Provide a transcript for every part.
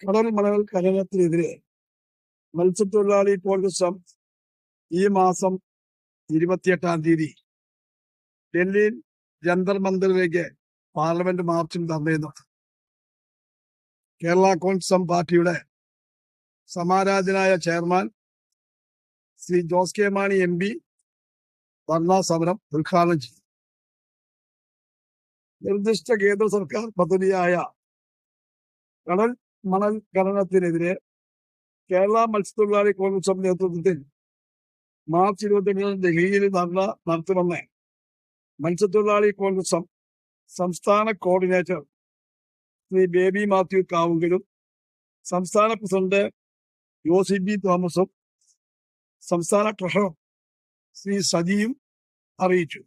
കടൽ മണൽ ഖനനത്തിനെതിരെ മത്സ്യത്തൊഴിലാളി കോൺഗ്രസ് ഈ മാസം ഇരുപത്തിയെട്ടാം തീയതി ഡൽഹിയിൽ ജന്തർ മന്ദിറിലേക്ക് പാർലമെന്റ് മാർച്ചും തന്നേന്നുണ്ട് കേരള കോൺഗ്രസ് പാർട്ടിയുടെ സമാരാധനായ chairman Shri Jose K Mani M P dharna സമരം ഉദ്ഘാടനം ചെയ്തു. നിർദ്ദിഷ്ട കേന്ദ്ര സർക്കാർ പദ്ധതിയായ കടൽ മണൽ ഖനനത്തിനെതിരെ കേരള മത്സ്യത്തൊഴിലാളി കോൺഗ്രസ് നേതൃത്വത്തിൽ മാർച്ച് ഇരുപത്തിയേഴിന് ഡൽഹിയിൽ നടന്ന നടത്തുമെന്ന് മത്സ്യത്തൊഴിലാളി കോൺഗ്രസ് സംസ്ഥാന കോർഡിനേറ്റർ ശ്രീ ബേബി മാത്യു കാവുങ്കലും സംസ്ഥാന പ്രസിഡന്റ് ജോസി ബി തോമസും സംസ്ഥാന ട്രഷറർ ശ്രീ സജിയും അറിയിച്ചു.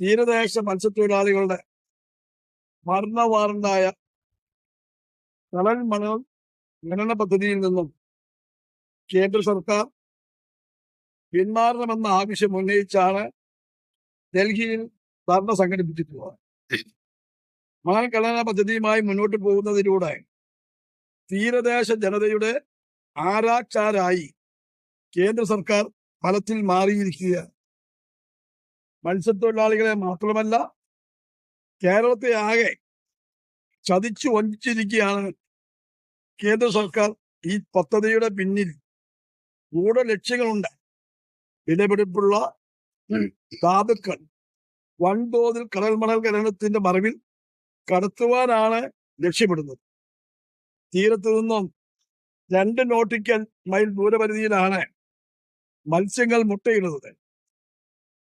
തീരദേശ മത്സ്യത്തൊഴിലാളികളുടെ മരണ കടൽ മണൽ ഖനന പദ്ധതിയിൽ നിന്നും കേന്ദ്ര സർക്കാർ പിന്മാറണമെന്ന ആവശ്യം ഉന്നയിച്ചാണ് ഡൽഹിയിൽ ധർണ സംഘടിപ്പിച്ചിട്ടുള്ളത്. മണൽ ഖനന പദ്ധതിയുമായി മുന്നോട്ട് പോകുന്നതിലൂടെ തീരദേശ ജനതയുടെ ആരാച്ചാരായി കേന്ദ്ര സർക്കാർ ഫലത്തിൽ മാറിയിരിക്കുക മത്സ്യത്തൊഴിലാളികളെ മാത്രമല്ല കേരളത്തെ ആകെ ചതിച്ചു വഞ്ചിച്ചിരിക്കുകയാണ് കേന്ദ്ര സർക്കാർ ഈ പദ്ധതിയുടെ പിന്നിൽ. ഗൂഢ ലക്ഷ്യങ്ങളുണ്ട്. വിലപിടിപ്പുള്ള ധാതുക്കൾ. വൻതോതിൽ കടൽമണൽ ഖനനത്തിന്റെ മറവിൽ കടത്തുവാനാണ് ലക്ഷ്യമിടുന്നത്. തീരത്തു നിന്നും രണ്ട് നോട്ടിക്കൽ മൈൽ ദൂരപരിധിയിലാണ് മത്സ്യങ്ങൾ മുട്ടയിടുന്നത്.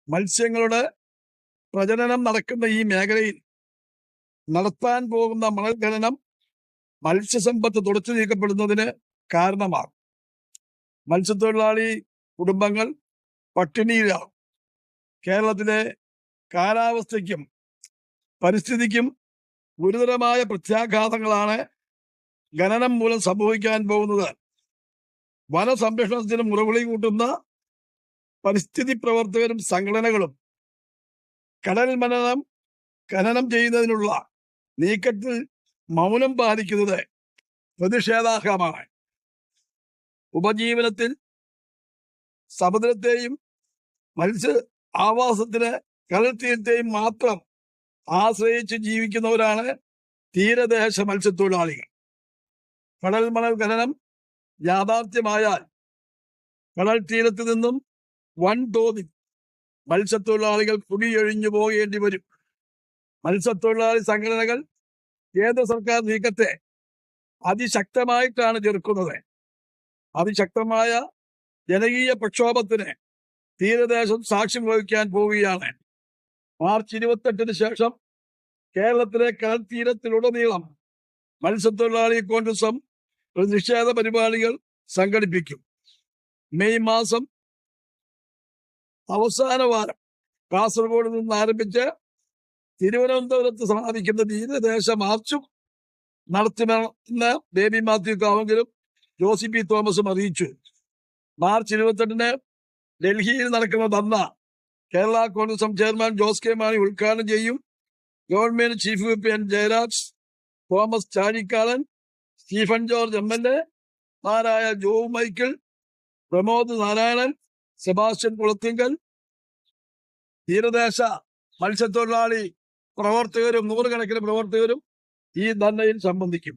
മത്സ്യങ്ങളുടെ പ്രജനനം നടക്കുന്ന ഈ മേഖലയിൽ നടത്താൻ പോകുന്ന മണൽ ഖനനം മത്സ്യസമ്പത്ത് തുടച്ചു നീക്കപ്പെടുന്നതിന് കാരണമാകും. മത്സ്യത്തൊഴിലാളി കുടുംബങ്ങൾ പട്ടിണിയിലാണ്. കേരളത്തിലെ കാലാവസ്ഥയ്ക്കും പരിസ്ഥിതിക്കും ഗുരുതരമായ പ്രത്യാഘാതങ്ങളാണ് ഖനനം മൂലം സംഭവിക്കാൻ പോകുന്നത്. വനസംരക്ഷണത്തിന് മുറവിളി കൂട്ടുന്ന പരിസ്ഥിതി പ്രവർത്തകരും സംഘടനകളും കടൽ മനനം ഖനനം ചെയ്യുന്നതിനുള്ള നീക്കത്തിൽ മൗനം പാലിക്കുന്നത് പ്രതിഷേധാർഹമാണ്. ഉപജീവനത്തിൽ സമുദ്രത്തെയും മത്സ്യ ആവാസത്തിന് കടൽത്തീരത്തെയും മാത്രം ആശ്രയിച്ച് ജീവിക്കുന്നവരാണ് തീരദേശ മത്സ്യത്തൊഴിലാളികൾ. കടൽ മണൽ ഖനനം യാഥാർത്ഥ്യമായാൽ കടൽ തീരത്ത് നിന്നും വൻതോതിൽ മത്സ്യത്തൊഴിലാളികൾ കുടിയൊഴിഞ്ഞു പോകേണ്ടി വരും. മത്സ്യത്തൊഴിലാളി സംഘടനകൾ കേന്ദ്ര സർക്കാർ നീക്കത്തെ അതിശക്തമായിട്ടാണ് ചെറുക്കുന്നത്. അതിശക്തമായ ജനകീയ പ്രക്ഷോഭത്തിന് തീരദേശം സാക്ഷ്യം വഹിക്കാൻ പോവുകയാണ്. മാർച്ച് ഇരുപത്തെട്ടിന് ശേഷം കേരളത്തിലെ കടൽ തീരത്തിലുടനീളം മത്സ്യത്തൊഴിലാളി കോൺഗ്രസും നിഷേധ പരിപാടികൾ സംഘടിപ്പിക്കും. മെയ് മാസം അവസാന വാരം കാസർഗോഡ് നിന്ന് ആരംഭിച്ച് തിരുവനന്തപുരത്ത് സമാപിക്കുന്ന തീരദേശ മാർച്ചും നടത്തുമെന്ന് ബേബി മാത്യു കാവെങ്കിലും ജോസി പി തോമസും അറിയിച്ചു. മാർച്ച് ഇരുപത്തെട്ടിന് ഡൽഹിയിൽ നടക്കുന്ന ധർണ. കേരള കോൺഗ്രസ് ചെയർമാൻ ജോസ് കെ മാണി ഉദ്ഘാടനം ചെയ്യും. Government chief whip N Jayaraj Thomas Chazhikadan Stephen George M L A മാരായ ജോ മൈക്കിൾ പ്രമോദ് നാരായണൻ സെബാസ്റ്റ്യൻ കുളത്തിങ്കൽ തീരദേശ മത്സ്യത്തൊഴിലാളി പ്രവർത്തകരും നൂറുകണക്കിന് പ്രവർത്തകരും ഈ ധർണയിൽ സംബന്ധിക്കും.